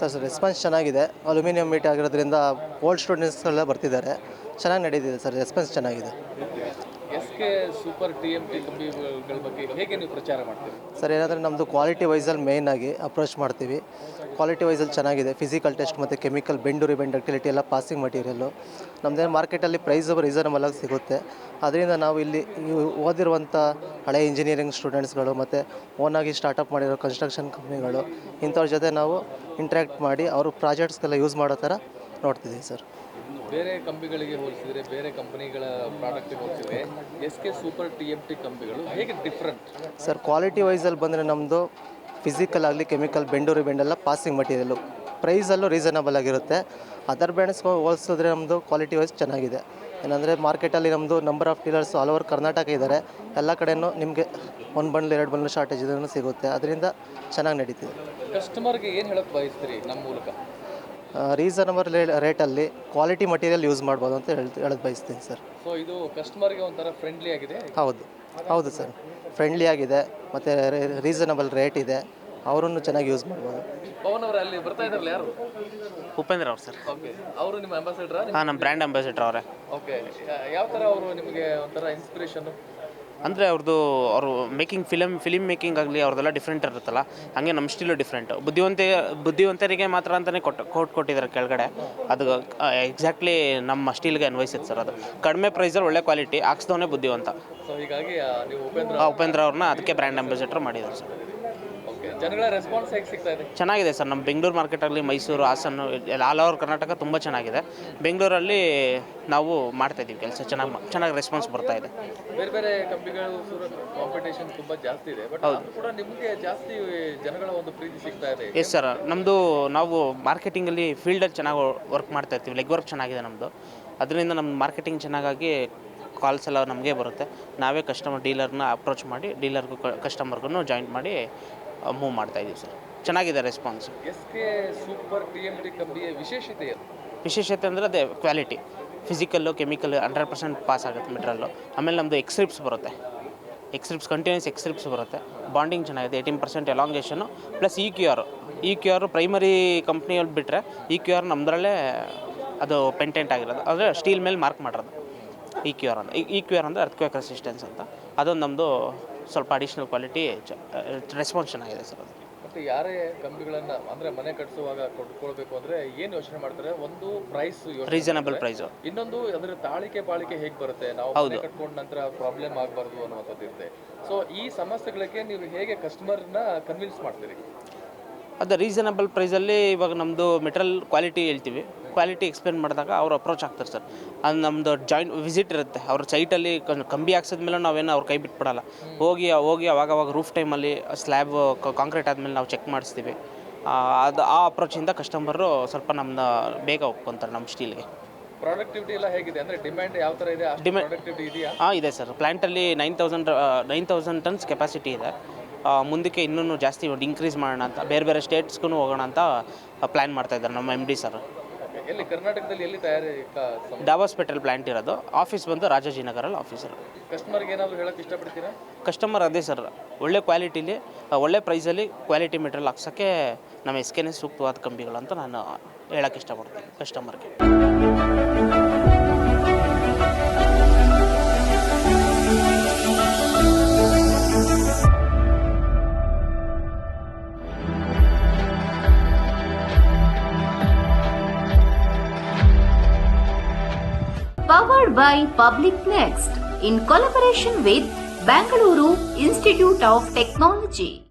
Sir response ಚೆನ್ನಾಗಿದೆ. Aluminium meet ಆಗಿರೋದ್ರಿಂದ old ಸ್ಟೂಡೆಂಟ್ಸ್ಗಳೆಲ್ಲ ಬರ್ತಿದ್ದಾರೆ. ಚೆನ್ನಾಗಿ ನಡೀತಿದೆ ಸರ್ ರೆಸ್ಪಾನ್ಸ್ ಚೆನ್ನಾಗಿದೆ. ಎಸ್ ಸೂಪರ್ ಸರ್, ಏನಂದರೆ ನಮ್ಮದು ಕ್ವಾಲಿಟಿ ವೈಸಲ್ಲಿ ಮೇಯ್ನಾಗಿ ಅಪ್ರೋಚ್ ಮಾಡ್ತೀವಿ. ಕ್ವಾಲಿಟಿ ವೈಸಲ್ಲಿ ಚೆನ್ನಾಗಿದೆ. ಫಿಸಿಕಲ್ ಟೆಸ್ಟ್ ಮತ್ತು ಕೆಮಿಕಲ್ ಬೆಂಡು ರಿಬೆಂಡ್ ಡಕ್ಟಿಲಿಟಿ ಎಲ್ಲ ಪಾಸಿಂಗ್ ಮಟೀರಿಯಲ್ಲು ನಮ್ಮದೇ ಮಾರ್ಕೆಟಲ್ಲಿ ಪ್ರೈಸ್ ರೀಸನಬಲ್ ಆಗಿ ಸಿಗುತ್ತೆ. ಅದರಿಂದ ನಾವು ಇಲ್ಲಿ ಓದಿರುವಂಥ ಹಳೆ ಇಂಜಿನಿಯರಿಂಗ್ ಸ್ಟೂಡೆಂಟ್ಸ್ಗಳು ಮತ್ತು ಓನಾಗಿ ಸ್ಟಾರ್ಟಪ್ ಮಾಡಿರೋ ಕನ್ಸ್ಟ್ರಕ್ಷನ್ ಕಂಪ್ನಿಗಳು ಇಂಥವ್ರ ಜೊತೆ ನಾವು ಇಂಟ್ರ್ಯಾಕ್ಟ್ ಮಾಡಿ ಅವರು ಪ್ರಾಜೆಕ್ಟ್ಸ್ಗೆಲ್ಲ ಯೂಸ್ ಮಾಡೋ ಥರ ನೋಡ್ತಿದ್ದೀವಿ ಸರ್. ಬೇರೆ ಕಂಬಿಗಳಿಗೆ ಹೋಲಿಸಿದ್ರೆ ಬೇರೆ ಕಂಪನಿಗಳ product ಹೋಗ್ತಿವೆ S K super T M T ಕಂಬಿಗಳು ಹೇಗೆ ಡಿಫ್ರೆಂಟ್ ಸರ್ ಕ್ವಾಲಿಟಿ ವೈಸಲ್ಲಿ ಬಂದರೆ ನಮ್ಮದು ಫಿಸಿಕಲ್ ಆಗಲಿ ಕೆಮಿಕಲ್ ಬೆಂಡು ಬೆಂಡೆಲ್ಲ ಪಾಸಿಂಗ್ ಮಟೀರಿಯಲ್ಲು ಪ್ರೈಸಲ್ಲೂ ರೀಸನಬಲ್ ಆಗಿರುತ್ತೆ. ಅದರ್ ಬ್ರ್ಯಾಂಡ್ಸ್ ಹೋಲಿಸಿದ್ರೆ ನಮ್ಮದು ಕ್ವಾಲಿಟಿ ವೈಸ್ ಚೆನ್ನಾಗಿದೆ. ಏನಂದರೆ ಮಾರ್ಕೆಟಲ್ಲಿ ನಮ್ಮದು number of dealers all over Karnataka ಇದ್ದಾರೆ ಎಲ್ಲ ಕಡೆಯೂ ನಿಮಗೆ ಒಂದು ಬಂಡ್ಲು ಎರಡು ಬಂಡ್ಲು ಶಾರ್ಟೇಜ್ ಇದನ್ನು ಸಿಗುತ್ತೆ. ಅದರಿಂದ ಚೆನ್ನಾಗಿ ನಡೀತಿದೆ. ಕಸ್ಟಮರ್ಗೆ ಏನು ಹೇಳಕ್ಕೆ ಬಯಸ್ತೀರಿ ನಮ್ಮ ಮೂಲಕ? ರೀಸನಬಲ್ ರೇಟಲ್ಲಿ ಕ್ವಾಲಿಟಿ ಮಟೀರಿಯಲ್ ಯೂಸ್ ಮಾಡ್ಬೋದು ಅಂತ ಹೇಳ್ತಿ ಹೇಳೋದು ಬಯಸ್ತೀನಿ ಸರ್ ಸೊ ಇದು ಕಸ್ಟಮರ್ಗೆ ಒಂಥರ ಫ್ರೆಂಡ್ಲಿ ಆಗಿದೆ? ಹೌದು. ಹೌದು ಸರ್ ಫ್ರೆಂಡ್ಲಿ ಆಗಿದೆ ಮತ್ತು ರೀಸನಬಲ್ ರೇಟ್ ಇದೆ. ಅವರನ್ನು ಚೆನ್ನಾಗಿ ಯೂಸ್ ಮಾಡ್ಬೋದು. ಪವನ್ ಅವರ ಅಲ್ಲಿ ಬರ್ತಾ ಇದ್ರಲ್ಲ ಯಾರು? ಉಪೇಂದ್ರ ಅವ್ರು ಸರ್ ಓಕೆ ಅವರು ನಿಮ್ಮ ಅಂಬಾಸಿಡರ್ ಹಾಂ ನಮ್ಮ ಬ್ರ್ಯಾಂಡ್ ಅಂಬಾಸಿಡರ್ ಅವರೇ. ಓಕೆ ಯಾವ ಥರ ಅವರು ನಿಮಗೆ ಒಂಥರ ಇನ್ಸ್ಪಿರೇಷನ್ ಅಂದರೆ ಅವ್ರದ್ದು ಅವರು ಮೇಕಿಂಗ್ ಫಿಲಮ್ ಫಿಲಿಮ್ ಮೇಕಿಂಗ್ ಆಗಲಿ ಅವ್ರದ್ದೆಲ್ಲ ಡಿಫ್ರೆಂಟ್ ಇರುತ್ತಲ್ಲ ಹಾಗೆ ನಮ್ಮ ಸ್ಟಿಲು ಡಿಫ್ರೆಂಟ್ ಬುದ್ಧಿವಂತ ಬುದ್ಧಿವಂತರಿಗೆ ಮಾತ್ರ ಅಂತಲೇ ಕೊಟ್ಟು ಕೋಟ್ ಕೊಟ್ಟಿದ್ದಾರೆ ಕೆಳಗಡೆ. ಅದು ಎಕ್ಸಾಕ್ಟ್ಲಿ ನಮ್ಮ ಸ್ಟೀಲ್ಗೆ ಅನ್ವಯಿಸುತ್ತೆ ಸರ್ ಅದು. ಕಡಿಮೆ ಪ್ರೈಸಲ್ಲಿ ಒಳ್ಳೆ ಕ್ವಾಲಿಟಿ ಹಾಕ್ಸ್ದವನೇ ಬುದ್ಧಿವಂತ. ಸೊ ಹೀಗಾಗಿ ನೀವು ಉಪೇಂದ್ರ ಉಪೇಂದ್ರ ಅವ್ರನ್ನ ಅದಕ್ಕೆ ಬ್ರ್ಯಾಂಡ್ ಅಂಬಾಸಿಡರ್ ಮಾಡಿದ್ದಾರೆ ಸರ್. ಜನಗಳ ರೆಸ್ಪಾನ್ಸ್ ಹೇಗೆ ಸಿಗ್ತಾ ಇದೆ? ಚೆನ್ನಾಗಿದೆ ಸರ್ ನಮ್ಮ ಬೆಂಗಳೂರು ಮಾರ್ಕೆಟಲ್ಲಿ ಮೈಸೂರು ಹಾಸನ್ ಆಲ್ ಓವರ್ ಕರ್ನಾಟಕ ತುಂಬ ಚೆನ್ನಾಗಿದೆ. ಬೆಂಗಳೂರಲ್ಲಿ ನಾವು ಮಾಡ್ತಾ ಇದ್ದೀವಿ ಕೆಲಸ ಚೆನ್ನಾಗಿ ಚೆನ್ನಾಗಿ ರೆಸ್ಪಾನ್ಸ್ ಬರ್ತಾ ಇದೆ. ಬೇರೆ ಬೇರೆ ಕಂಪನಿಗಳು ಕಾಂಪಿಟೇಷನ್ ತುಂಬಾ ಜಾಸ್ತಿ ಇದೆ ಬಟ್ ಕೂಡ ನಿಮಗೆ ಜಾಸ್ತಿ ಜನಗಳ ಒಂದು ಪ್ರೀತಿ ಸಿಗ್ತಾ ಇದೆ. ಎಸ್ ಸರ್ ನಮ್ಮದು ನಾವು ಮಾರ್ಕೆಟಿಂಗಲ್ಲಿ ಫೀಲ್ಡಲ್ಲಿ ಚೆನ್ನಾಗಿ ವರ್ಕ್ ಮಾಡ್ತಾ ಇರ್ತೀವಿ ಲೆಗ್ ವರ್ಕ್ ಚೆನ್ನಾಗಿದೆ ನಮ್ಮದು ಅದರಿಂದ ನಮ್ಮ ಮಾರ್ಕೆಟಿಂಗ್ ಚೆನ್ನಾಗಾಗಿ ಕಾಲ್ಸ್ ಎಲ್ಲ ನಮಗೆ ಬರುತ್ತೆ. ನಾವೇ ಕಸ್ಟಮರ್ ಡೀಲರ್ನ ಅಪ್ರೋಚ್ ಮಾಡಿ ಡೀಲರ್ಗೂ ಕಸ್ಟಮರ್ಗೂ ಜಾಯಿಂಟ್ ಮಾಡಿ ಮೂವ್ ಮಾಡ್ತಾ ಇದ್ದೀವಿ ಸರ್. ಚೆನ್ನಾಗಿದೆ response S K super T M T ಕಂಪನಿಯ ವಿಶೇಷತೆ ವಿಶೇಷತೆ ಅಂದರೆ ಅದೇ quality physical chemical hundred percent pass ಆಗುತ್ತೆ ಮೆಟ್ರಲ್ಲು ಆಮೇಲೆ ನಮ್ಮದು ಎಕ್ಸ್ರಿಪ್ಸ್ ಬರುತ್ತೆ. ಎಕ್ಸ್ರಿಪ್ಸ್ ಕಂಟಿನ್ಯೂಸ್ ಎಕ್ಸ್ರಿಪ್ಸ್ ಬರುತ್ತೆ. ಬಾಂಡಿಂಗ್ ಚೆನ್ನಾಗಿದೆ eighteen percent elongation plus E Q R E Q R primary ಕಂಪ್ನಿಯಲ್ಲಿ ಬಿಟ್ಟರೆ ಇ ಕ್ಯೂ ಆರ್ ನಮ್ಮದ್ರಲ್ಲೇ ಅದು ಪೆಂಟೆಂಟ್ ಆಗಿರೋದು. ಅಂದರೆ ಸ್ಟೀಲ್ ಮೇಲೆ ಮಾರ್ಕ್ ಮಾಡಿರೋದು. ಇ ಕ್ಯೂ ಆರ್ ಅಂತ. ಈ ಕ್ಯೂ ಆರ್ ಅಂದರೆ ಅರ್ಥಕ್ವೇಕ್ ರೆಸಿಸ್ಟೆನ್ಸ್ ಅಂತ. ಅದೊಂದು ನಮ್ಮದು ಸ್ವಲ್ಪ ಅಡಿಷ್ನಲ್ ಕ್ವಾಲಿಟಿ ರೆಸ್ಪಾನ್ಸ್ ಚೆನ್ನಾಗಿದೆ ಸರ್ ಅದು. ಮತ್ತು ಯಾರೇ ಕಂಬಿಗಳನ್ನು ಅಂದರೆ ಮನೆ ಕಟ್ಟಿಸುವಾಗ ಕೊಟ್ಕೊಳ್ಬೇಕು ಅಂದರೆ ಏನು ಯೋಚನೆ ಮಾಡ್ತಾರೆ? ಒಂದು ಪ್ರೈಸ್ ರೀಸನಬಲ್ ಪ್ರೈಸ್ ಇನ್ನೊಂದು ಅದರ ತಾಳಿಕೆ ಪಾಳಿಕೆ ಹೇಗೆ ಬರುತ್ತೆ? ನಾವು ಮನೆ ಕಟ್ಕೊಂಡ ನಂತರ ಪ್ರಾಬ್ಲಮ್ ಆಗಬಾರ್ದು ಅನ್ನೋದು ಇರುತ್ತೆ. ಸೊ ಈ ಸಮಸ್ಯೆಗಳಿಗೆ ನೀವು ಹೇಗೆ ಕಸ್ಟಮರ್ನ ಕನ್ವಿನ್ಸ್ ಮಾಡ್ತೀರಿ? ಅದು ರೀಸನಬಲ್ ಪ್ರೈಸಲ್ಲಿ ಇವಾಗ ನಮ್ಮದು ಮೆಟ್ರಲ್ ಕ್ವಾಲಿಟಿ ಹೇಳ್ತೀವಿ. ಕ್ವಾಲಿಟಿ ಎಕ್ಸ್ಪ್ಲೇನ್ ಮಾಡಿದಾಗ ಅವ್ರು ಅಪ್ರೋಚ್ ಆಗ್ತಾರೆ ಸರ್. ಅದು ನಮ್ಮದು ಜಾಯಿಂಟ್ ವಿಸಿಟ್ ಇರುತ್ತೆ. ಅವ್ರ ಸೈಟಲ್ಲಿ ಕಂಬಿ ಹಾಕ್ಸಿದ್ಮೇಲೆ ನಾವೇನು ಅವ್ರು ಕೈ ಬಿಟ್ಬಿಡಲ್ಲ. ಹೋಗಿ ಹೋಗಿ ಅವಾಗ ಅವಾಗ ರೂಫ್ ಟೈಮಲ್ಲಿ ಸ್ಲ್ಯಾಬ್ ಕಾಂಕ್ರೀಟ್ ಆದಮೇಲೆ ನಾವು ಚೆಕ್ ಮಾಡಿಸ್ತೀವಿ. ಅದು ಆ ಅಪ್ರೋಚಿಂದ ಕಸ್ಟಮರು ಸ್ವಲ್ಪ ನಮ್ಮನ್ನ ಬೇಗ ಒಪ್ಕೊತಾರೆ ನಮ್ಮ ಸ್ಟೀಲ್ಗೆ ಪ್ರಾಡಕ್ಟಿವಿಟಿ ಎಲ್ಲ ಹೇಗಿದೆ? ಅಂದರೆ ಡಿಮ್ಯಾಂಡ್ ಯಾವ ಥರ ಇದೆ? ಪ್ರಾಡಕ್ಟಿವಿಟಿ ಇದೆಯಾ? ಹಾಂ ಇದೆ sir. ಪ್ಲ್ಯಾಂಟಲ್ಲಿ nine thousand nine thousand tons capacity ಇದೆ. ಮುಂದಕ್ಕೆ ಇನ್ನೂ ಜಾಸ್ತಿ ಇನ್ಕ್ರೀಸ್ ಮಾಡೋಣ ಅಂತ ಬೇರೆ ಬೇರೆ ಸ್ಟೇಟ್ಸ್ಗೂ ಹೋಗೋಣ ಅಂತ ಪ್ಲ್ಯಾನ್ ಮಾಡ್ತಾ ಇದ್ದಾರೆ ನಮ್ಮ ಎಂ ಡಿ ಸರ್. ಎಲ್ಲಿ ಕರ್ನಾಟಕದಲ್ಲಿ ಎಲ್ಲಿ ತಯಾರಿ ಡಾಬಾಸ್ ಪೆಟ್ರೋಲ್ ಪ್ಲಾಂಟ್ ಇರೋದು. ಆಫೀಸ್ ಬಂದು ರಾಜಾಜಿನಗರಲ್ಲಿ ಆಫೀಸರ್ ಕಸ್ಟಮರ್ಗೆ ಏನಾದರೂ ಹೇಳಕ್ಕೆ ಇಷ್ಟಪಡ್ತೀರಾ? ಕಸ್ಟಮರ್ ಅದೇ ಸರ್ ಒಳ್ಳೆ ಕ್ವಾಲಿಟಿಲಿ ಒಳ್ಳೆ ಒಳ್ಳೆ ಪ್ರೈಸಲ್ಲಿ ಕ್ವಾಲಿಟಿ ಮೆಟೀರಿಯಲ್ ಹಾಕ್ಸೋಕ್ಕೆ ನಮ್ಮ ಎಸ್ಕೆನೇ ಸೂಕ್ತವಾದ ಕಂಬಿಗಳು ಅಂತ ನಾನು ಹೇಳಕ್ಕೆ ಇಷ್ಟಪಡ್ತೀನಿ ಕಸ್ಟಮರ್ಗೆ. Powered by Public Next in collaboration with Bangalore Institute of Technology.